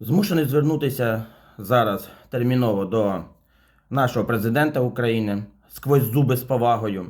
Змушений звернутися зараз терміново до нашого президента України сквозь зуби з повагою.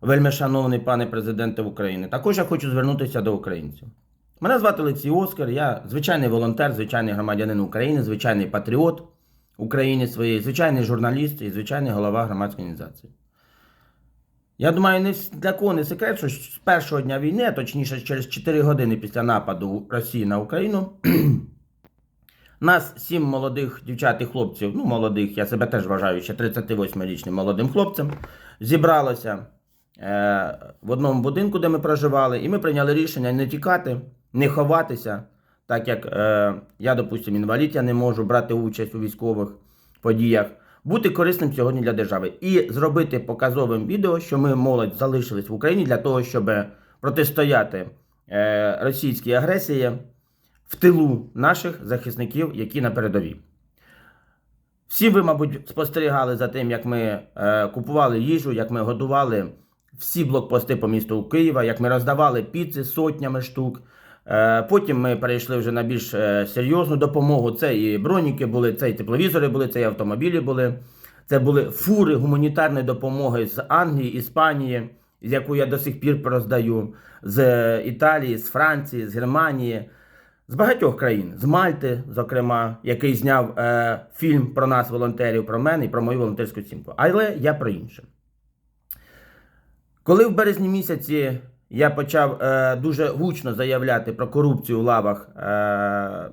Вельми шановний пане президенте України. Також я хочу звернутися до українців. Мене звати Олексій Оскар, я звичайний волонтер, звичайний громадянин України, звичайний патріот України своєї, звичайний журналіст і звичайний голова громадської організації. Я думаю, не для кого не секрет, що з першого дня війни, точніше через 4 години після нападу Росії на Україну, нас сім молодих дівчат і хлопців, ну молодих, я себе теж вважаю ще 38-річним молодим хлопцем, зібралося е, в одному будинку, де ми проживали, і ми прийняли рішення не тікати, не ховатися, так як е, я, допустимо, інвалід, я не можу брати участь у військових подіях, бути корисним сьогодні для держави і зробити показовим відео, що ми молодь залишились в Україні для того, щоб протистояти е, російській агресії в тилу наших захисників, які на передовій. Всі ви, мабуть, спостерігали за тим, як ми е, купували їжу, як ми годували всі блокпости по місту Києва, як ми роздавали піци сотнями штук. Е, потім ми перейшли вже на більш е, серйозну допомогу. Це і броніки були, це і тепловізори були, це і автомобілі були. Це були фури гуманітарної допомоги з Англії, Іспанії, з яку я до сих пір роздаю, з е, Італії, з Франції, з Германії, з багатьох країн, з Мальти, зокрема, який зняв е, фільм про нас, волонтерів, про мене і про мою волонтерську сімку. Але я про інше. Коли в березні місяці я почав е, дуже гучно заявляти про корупцію в лавах е, е,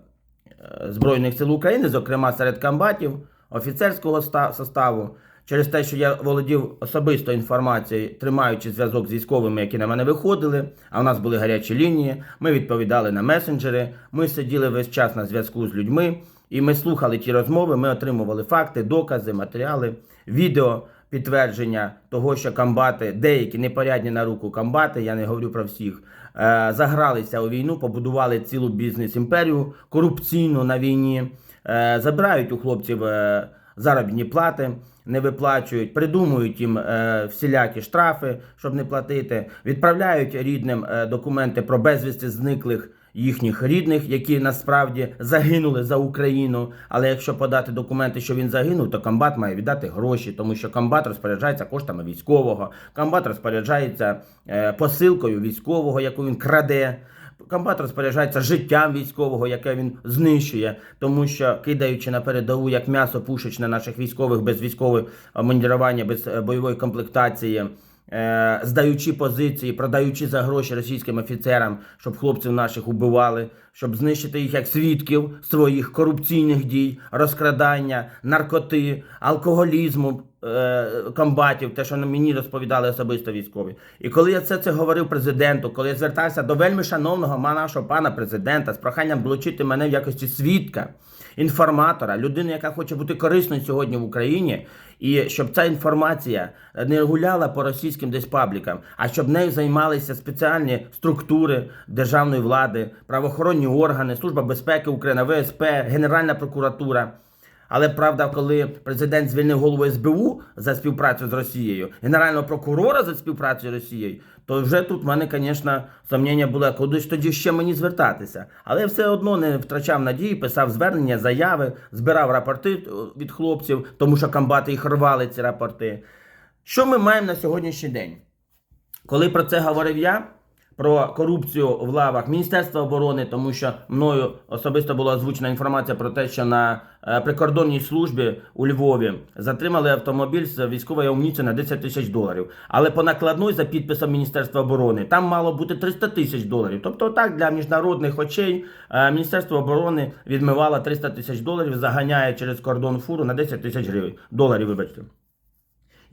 Збройних сил України, зокрема серед комбатів, офіцерського составу, через те, що я володів особисто інформацією, тримаючи зв'язок з військовими, які на мене виходили, а у нас були гарячі лінії, ми відповідали на месенджери, ми сиділи весь час на зв'язку з людьми, і ми слухали ті розмови, ми отримували факти, докази, матеріали, відео підтвердження того, що комбати, деякі непорядні на руку комбати, я не говорю про всіх, е, загралися у війну, побудували цілу бізнес-імперію корупційну на війні, е, забирають у хлопців е, заробітні плати, не виплачують, придумують їм е, всілякі штрафи, щоб не платити, відправляють рідним е, документи про безвісти зниклих їхніх рідних, які насправді загинули за Україну. Але якщо подати документи, що він загинув, то комбат має віддати гроші, тому що комбат розпоряджається коштами військового, комбат розпоряджається е, посилкою військового, яку він краде. Комбат розпоряджається життям військового, яке він знищує, тому що кидаючи на передову як м'ясо пушечне наших військових без військового мандірування, без е, бойової комплектації, е, здаючи позиції, продаючи за гроші російським офіцерам, щоб хлопців наших убивали, щоб знищити їх як свідків своїх корупційних дій, розкрадання, наркоти, алкоголізму е, комбатів, те, що мені розповідали особисто військові. І коли я це, це говорив президенту, коли я звертався до вельми шановного нашого пана президента з проханням долучити мене в якості свідка, інформатора, людини, яка хоче бути корисною сьогодні в Україні, і щоб ця інформація не гуляла по російським десь паблікам, а щоб нею займалися спеціальні структури державної влади, правоохоронні органи, Служба безпеки України, ВСП, Генеральна прокуратура. Але правда, коли президент звільнив голову СБУ за співпрацю з Росією, генерального прокурора за співпрацю з Росією, то вже тут в мене, звісно, сумніння було, куди ж тоді ще мені звертатися. Але я все одно не втрачав надії, писав звернення, заяви, збирав рапорти від хлопців, тому що комбати їх рвали ці рапорти. Що ми маємо на сьогоднішній день? Коли про це говорив я, про корупцію в лавах Міністерства оборони, тому що мною особисто була озвучена інформація про те, що на е, прикордонній службі у Львові затримали автомобіль з військовою амуніцією на 10 тисяч доларів. Але по накладної за підписом Міністерства оборони там мало бути 300 тисяч доларів. Тобто, так для міжнародних очей е, Міністерство оборони відмивало 300 тисяч доларів, заганяє через кордон фуру на 10 тисяч гривень доларів. Вибачте.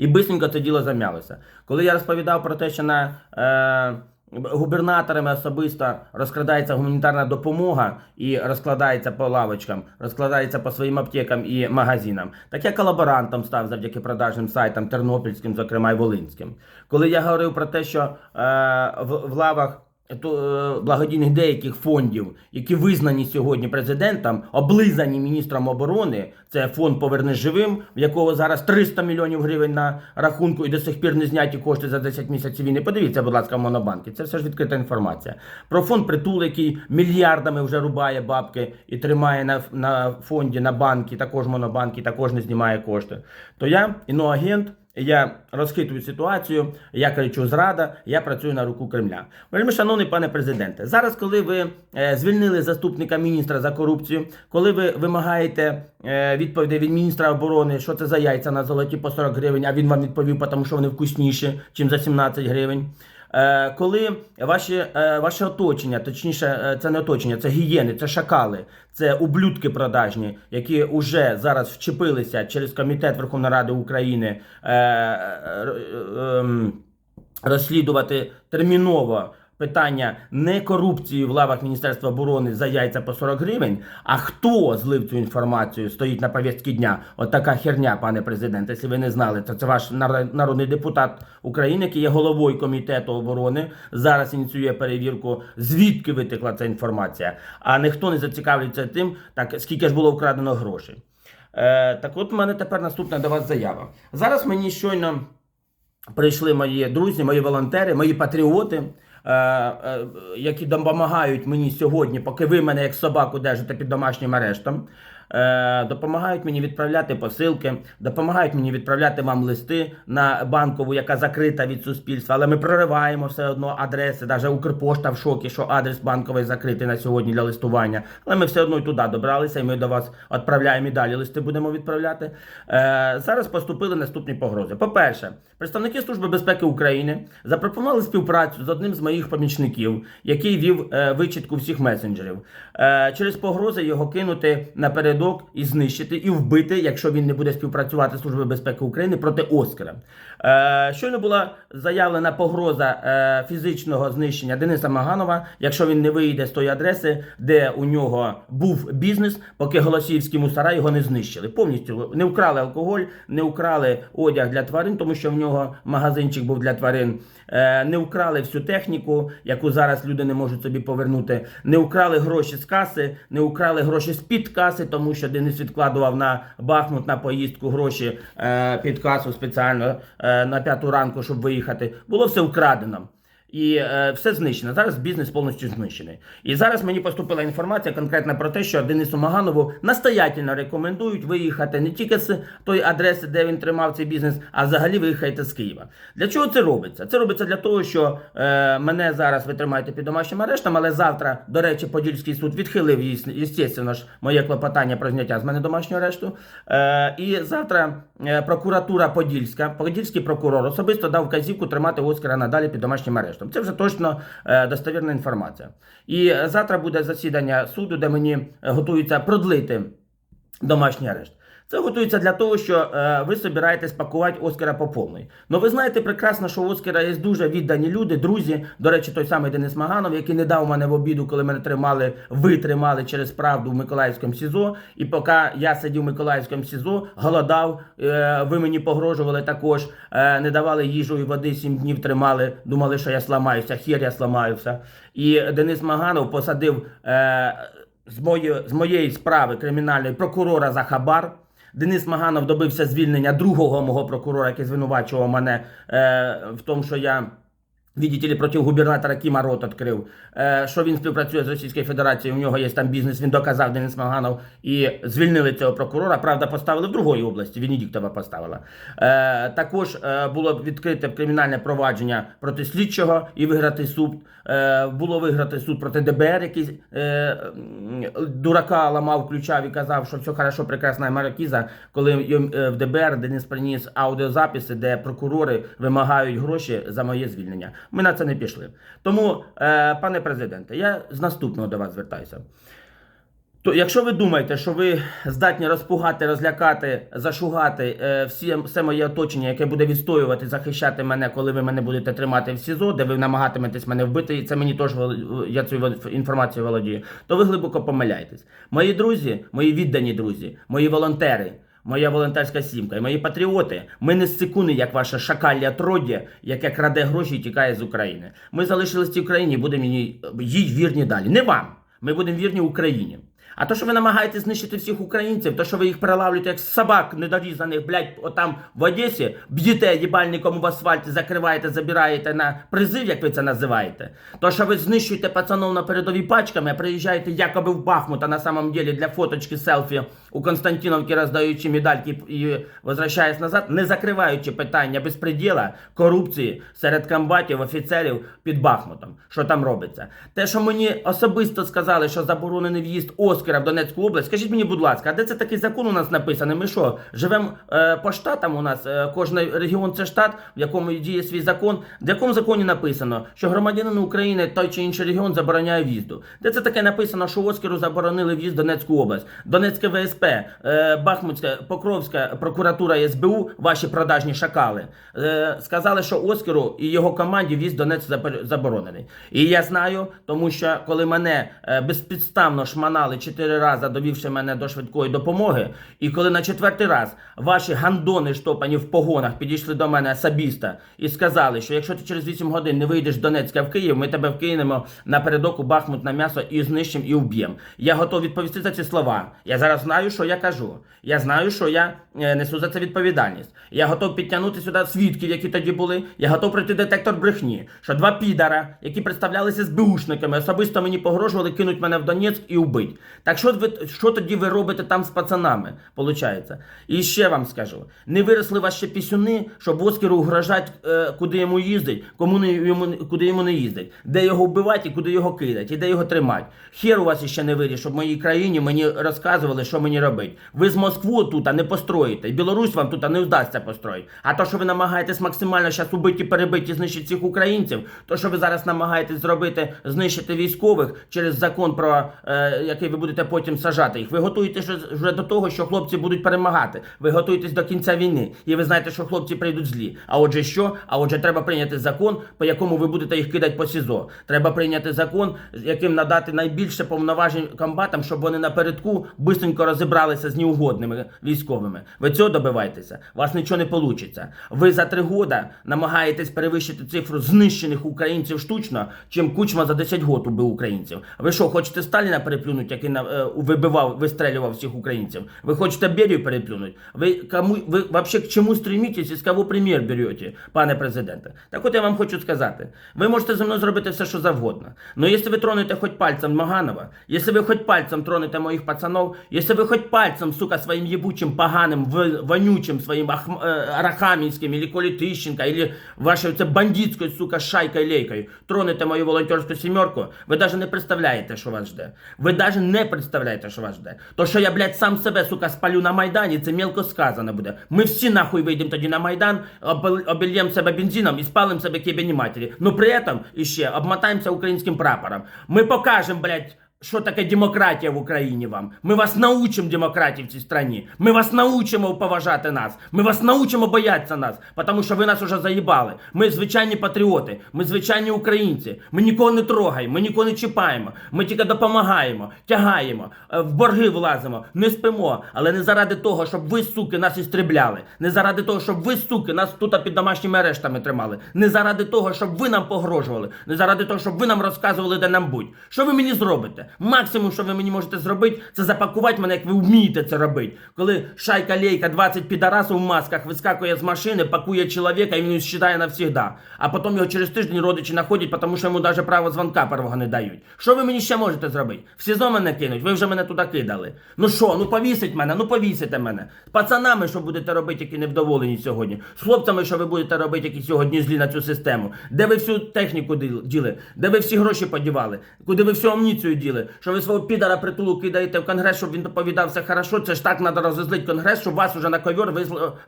І бисенько це діло зам'ялося. Коли я розповідав про те, що на е, губернаторами особисто розкрадається гуманітарна допомога і розкладається по лавочкам, розкладається по своїм аптекам і магазинам, так я колаборантом став завдяки продажним сайтам тернопільським, зокрема й волинським. Коли я говорив про те, що е, в, в лавах благодійних деяких фондів, які визнані сьогодні президентом, облизані міністром оборони. Це фонд Поверни живим, в якого зараз 300 мільйонів гривень на рахунку і до сих пір не зняті кошти за 10 місяців війни. Подивіться, будь ласка, в монобанки. Це все ж відкрита інформація. Про фонд притул, який мільярдами вже рубає бабки і тримає на, на фонді, на банки, також монобанки, також не знімає кошти. То я іноагент. Я розхитую ситуацію, я кричу зрада, я працюю на руку Кремля. Вельми шановний пане президенте, зараз, коли ви е, звільнили заступника міністра за корупцію, коли ви вимагаєте е, відповідей від міністра оборони, що це за яйця на золоті по 40 гривень, а він вам відповів, тому що вони вкусніші, ніж за 17 гривень. Е, коли ваші, е, ваше оточення, точніше, е, це не оточення, це гієни, це шакали, це ублюдки продажні, які вже зараз вчепилися через комітет Верховної Ради України ем, розслідувати терміново питання не корупції в лавах Міністерства оборони за яйця по 40 гривень, а хто злив цю інформацію, стоїть на повістці дня. От така херня, пане президент. Якщо ви не знали, то це ваш нар- народний депутат України, який є головою комітету оборони. Зараз ініціює перевірку, звідки витекла ця інформація. А ніхто не зацікавлюється тим, так скільки ж було вкрадено грошей. Е, так от у мене тепер наступна до вас заява. Зараз мені щойно прийшли мої друзі, мої волонтери, мої патріоти, які допомагають мені сьогодні, поки ви мене як собаку держите під домашнім арештом. Е, допомагають мені відправляти посилки, допомагають мені відправляти вам листи на банкову, яка закрита від суспільства. Але ми прориваємо все одно адреси. Навіть Укрпошта в шокі, що адрес банковий закритий на сьогодні для листування. Але ми все одно і туди добралися, і ми до вас відправляємо і далі листи будемо відправляти. Е, зараз поступили наступні погрози. По-перше, представники Служби безпеки України запропонували співпрацю з одним з моїх помічників, який вів е, вичітку всіх месенджерів. Через погрози його кинути напередок і знищити, і вбити, якщо він не буде співпрацювати з Службою безпеки України проти Оскара. Е, щойно була заявлена погроза е, фізичного знищення Дениса Маганова, якщо він не вийде з тої адреси, де у нього був бізнес, поки Голосіївські мусора його не знищили. Повністю не вкрали алкоголь, не вкрали одяг для тварин, тому що в нього магазинчик був для тварин. Е, не вкрали всю техніку, яку зараз люди не можуть собі повернути. Не вкрали гроші з каси, не вкрали гроші з-під каси, тому що Денис відкладував на Бахмут на поїздку гроші е, під касу спеціально е, на п'яту ранку, щоб виїхати. Було все вкрадено. І е, все знищено. Зараз бізнес повністю знищений. І зараз мені поступила інформація конкретно про те, що Денису Маганову настоятельно рекомендують виїхати не тільки з тої адреси, де він тримав цей бізнес, а взагалі виїхайте з Києва. Для чого це робиться? Це робиться для того, що е, мене зараз ви тримаєте під домашнім арештом, але завтра, до речі, Подільський суд відхилив, звісно ж, моє клопотання про зняття з мене домашнього арешту. Е, і завтра е, прокуратура Подільська, Подільський прокурор особисто дав вказівку тримати Оскара надалі під домашнім арештом. Це вже точно е, достовірна інформація. І завтра буде засідання суду, де мені е, готуються продлити домашній арешт. Це готується для того, що е, ви собираєтесь пакувати Оскара по повній. Ну ви знаєте прекрасно, що у Оскара є дуже віддані люди, друзі. До речі, той самий Денис Маганов, який не дав мене в обіду, коли мене тримали, ви тримали через правду в Миколаївському СІЗО. І поки я сидів в Миколаївському СІЗО, голодав, е, ви мені погрожували також, е, не давали їжу і води, сім днів тримали, думали, що я сламаюся, хір я сламаюся. І Денис Маганов посадив е, з, моєї, з моєї справи кримінальної прокурора за хабар. Денис Маганов добився звільнення другого мого прокурора, який звинувачував мене е, в тому, що я. Видите ли, проти губернатора Кіма рот відкрив, що він співпрацює з Російською Федерацією, у нього є там бізнес, він доказав Денис Маганов і звільнили цього прокурора. Правда, поставили в другій області, Венедіктова поставила. Е, також е, було відкрите кримінальне провадження проти слідчого і виграти суд. Е, було виграти суд проти ДБР, який е, дурака ламав, включав і казав, що все хорошо, прекрасна маркіза, коли е, в ДБР Денис приніс аудіозаписи, де прокурори вимагають гроші за моє звільнення. Ми на це не пішли. Тому, е, пане президенте, я з наступного до вас звертаюся. То, якщо ви думаєте, що ви здатні розпугати, розлякати, зашугати е, всі, все моє оточення, яке буде відстоювати, захищати мене, коли ви мене будете тримати в СІЗО, де ви намагатиметесь мене вбити, і це мені теж я цю інформацією володію, то ви глибоко помиляєтесь. Мої друзі, мої віддані друзі, мої волонтери, моя волонтерська сімка і мої патріоти, ми не стикуни, як ваше шакалля отроддя, яке краде гроші і тікає з України. Ми залишились в цій країні, будемо їй вірні далі. Не вам. Ми будемо вірні Україні. А то, що ви намагаєтесь знищити всіх українців, то що ви їх перелавлюєте як собак недорізаних, блядь, отам в Одесі, б'єте їбальником в асфальті, закриваєте, забираєте на призив, як ви це називаєте. То, що ви знищуєте пацанов на передовій пачками, а приїжджаєте якоби в Бахмут, а на самом деле для фоточки селфі у Константиновки роздаючи медальки і возвращаясь назад, не закриваючи питання безпреділа, корупції серед комбатів, офіцерів під Бахмутом. Що там робиться? Те, що мені особисто сказали, що заборонений в'їзд Оскара в Донецьку область, скажіть мені, будь ласка, а де це такий закон у нас написаний? Ми що, живемо е, по штатам у нас, е, кожен регіон це штат, в якому діє свій закон. В якому законі написано, що громадянину України той чи інший регіон забороняє в'їзду? Де це таке написано, що Оскару заборонили в'їзд в Донецьку область? Донецьке ВСП, е, Бахмутська, Покровська прокуратура СБУ, ваші продажні шакали, е, сказали, що Оскару і його команді в'їзд в Донецьк запер- заборонений. І я знаю, тому що коли мене е, безпідставно шманали чотири рази, довівши мене до швидкої допомоги, і коли на четвертий раз ваші гандони штопані в погонах підійшли до мене особисто і сказали, що якщо ти через 8 годин не вийдеш з Донецька в Київ, ми тебе вкинемо напередок у Бахмут на м'ясо і знищимо і вб'ємо. Я готов відповісти за ці слова. Я зараз знаю, що я кажу. Я знаю, що я е, несу за це відповідальність. Я готов підтягнути сюди свідків, які тоді були. Я готов пройти детектор брехні. Що два підара, які представлялися СБУшниками, особисто мені погрожували кинуть мене в Донецьк і вбить. Так що ви що тоді ви робите там з пацанами? Получається. І ще вам скажу: не виросли ще пісюни, щоб Оскару угрожать, е, куди йому їздить, кому не йому куди йому не їздить, де його вбивати і куди його кидать, і де його тримати. Хер у вас ще не виріс, щоб в моїй країні мені розказували, що мені робити. Ви з Москву тут не построїте, і Білорусь вам тут не вдасться построїти. А то, що ви намагаєтесь максимально зараз убити, перебити, знищити всіх українців, то що ви зараз намагаєтесь зробити, знищити військових через закон про е, який ви будете потім сажати їх. Ви готуєтесь вже- до того, що хлопці будуть перемагати. Ви готуєтесь до кінця війни, і ви знаєте, що хлопці прийдуть злі. А отже, що? А отже, треба прийняти закон, по якому ви будете їх кидати по СІЗО. Треба прийняти закон, яким надати найбільше повноважень комбатам, щоб вони напередку бистренько розібралися з неугодними військовими. Ви цього добиваєтеся. У вас нічого не вийде. Ви за три года намагаєтесь перевищити цифру знищених українців штучно, чим кучма за 10 год убив українців. Ви що, хочете Сталіна переплюнути, який е, вибивав, вистрелював всіх українців? Ви хочете Берію переплюнути? Ви кому ви вообще к чому стремитесь і з кого примір берете, пане президенте? Так от я вам хочу сказати: ви можете зі мною зробити все, що завгодно. Но якщо ви тронете хоч пальцем Маганова, якщо ви хоч пальцем тронете моїх пацанов, якщо ви хоч пальцем, сука, своїм єбучим, поганим, вонючим своїм ахм, е, Арахамінським, или Колі или вашою це бандитською, сука, шайкою лейкою, тронете мою волонтерську сімерку, ви навіть не представляєте, що вас жде. Ви навіть не представляєте, що вас жде. То, що я, блядь, сам себе, сука, спалю на Майдані, це мелко сказано буде. Ми всі нахуй вийдемо тоді на Майдан, обельємо себе бензином і спалимо себе кібені матері. Ну при этом іще обмотаємося українським прапором. Ми покажемо, блядь, що таке демократія в Україні вам? Ми вас научимо демократії в цій страні. Ми вас научимо поважати нас. Ми вас научимо боятися нас, тому що ви нас уже заїбали. Ми звичайні патріоти, ми звичайні українці. Ми нікого не трогаємо, ми нікого не чіпаємо. Ми тільки допомагаємо, тягаємо, е, в борги влазимо, не спимо, але не заради того, щоб ви, суки, нас істребляли. Не заради того, щоб ви, суки, нас тут під домашніми арештами тримали. Не заради того, щоб ви нам погрожували. Не заради того, щоб ви нам розказували, де нам будь. Що ви мені зробите? Максимум, що ви мені можете зробити, це запакувати мене, як ви вмієте це робити. Коли шайка лейка 20 підарасів в масках вискакує з машини, пакує чоловіка і він считає навсігда. А потім його через тиждень родичі знаходять, тому що йому навіть право дзвонка первого не дають. Що ви мені ще можете зробити? В СІЗО мене кинуть, ви вже мене туди кидали. Ну що, ну повісить мене, ну повісите мене. Пацанами, що будете робити, які невдоволені сьогодні. З хлопцями, що ви будете робити, які сьогодні злі на цю систему. Де ви всю техніку діли-? Де ви всі гроші подівали? Куди ви всю амуніцію діли? Що ви свого підара притулу кидаєте в конгрес, щоб він доповідав все хорошо? Це ж так треба розозлити конгрес, щоб вас уже на ковер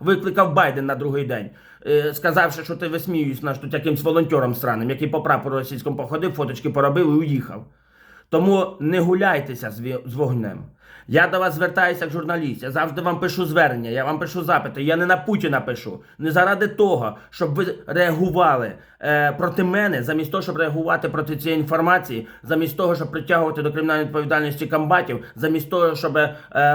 викликав Байден на другий день. Е, сказавши, що ти висміюєш наш тут якимсь волонтером странним, який по прапору російському походив, фоточки поробив і уїхав. Тому не гуляйтеся з вогнем. Я до вас звертаюся як журналіст. Я завжди вам пишу звернення, я вам пишу запити. Я не на Путіна пишу. Не заради того, щоб ви реагували е, проти мене, замість того, щоб реагувати проти цієї інформації, замість того, щоб притягувати до кримінальної відповідальності комбатів, замість того, щоб е,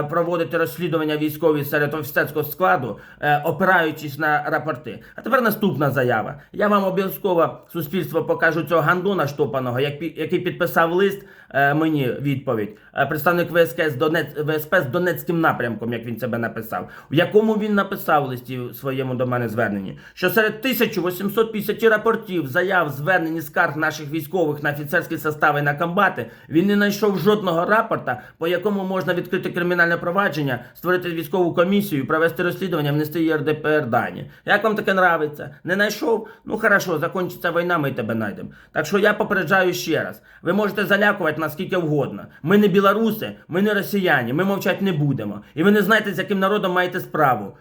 проводити розслідування військові серед офіцерського складу, е, опираючись на рапорти. А тепер наступна заява. Я вам обов'язково суспільство покажу цього гандона штопаного, який підписав лист е, мені відповідь. Е, представник ВСК з Донець, ВСП з Донецьким напрямком, як він себе написав, в якому він написав листі своєму до мене зверненні, що серед 1850 рапортів, заяв, звернень і скарг наших військових на офіцерські состави і на комбати, він не знайшов жодного рапорта, по якому можна відкрити кримінальне провадження, створити військову комісію, провести розслідування, внести ЄРДПР дані. Як вам таке нравиться? Не знайшов? Ну хорошо, закінчиться війна, ми тебе знайдемо. Так що я попереджаю ще раз. Ви можете залякувати нас скільки вгодно. Ми не білоруси, ми не росіяни, ми мовчати не будемо. І ви не знаєте, з яким народом маєте справу.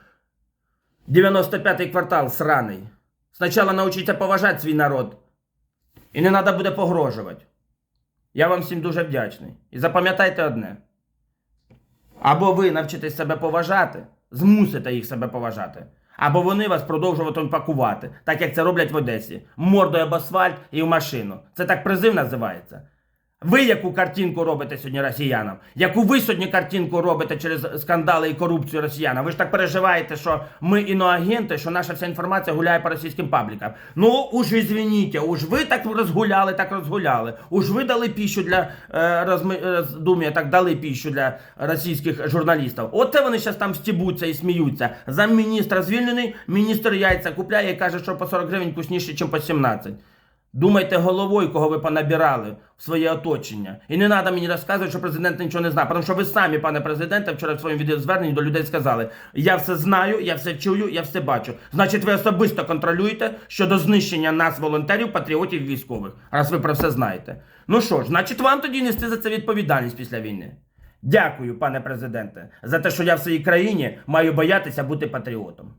95-й квартал сраний. Спочатку навчіться поважати свій народ. І не треба буде погрожувати. Я вам всім дуже вдячний. І запам'ятайте одне. Або ви навчитесь себе поважати, змусите їх себе поважати. Або вони вас продовжуватимуть пакувати, так як це роблять в Одесі. Мордою об асфальт і в машину. Це так призив називається. Ви яку картинку робите сьогодні росіянам? Яку ви сьогодні картинку робите через скандали і корупцію росіянам? Ви ж так переживаєте, що ми іноагенти, що наша вся інформація гуляє по російським паблікам. Ну, уж извините, уж ви так розгуляли, так розгуляли. Уж ви дали піщу для е, розми, роздум'я, так дали піщу для російських журналістів. Оце вони зараз там стібуться і сміються. Замміністра звільнений, міністр яйця купляє і каже, що по 40 гривень вкусніше, ніж по 17. Думайте головою, кого ви понабирали в своє оточення. І не треба мені розказувати, що президент нічого не знає. Тому що ви самі, пане президенте, вчора в своєму відеозверненні до людей сказали: я все знаю, я все чую, я все бачу. Значить, ви особисто контролюєте щодо знищення нас, волонтерів, патріотів військових, раз ви про все знаєте. Ну що ж, значить, вам тоді нести за це відповідальність після війни. Дякую, пане президенте, за те, що я в своїй країні маю боятися бути патріотом.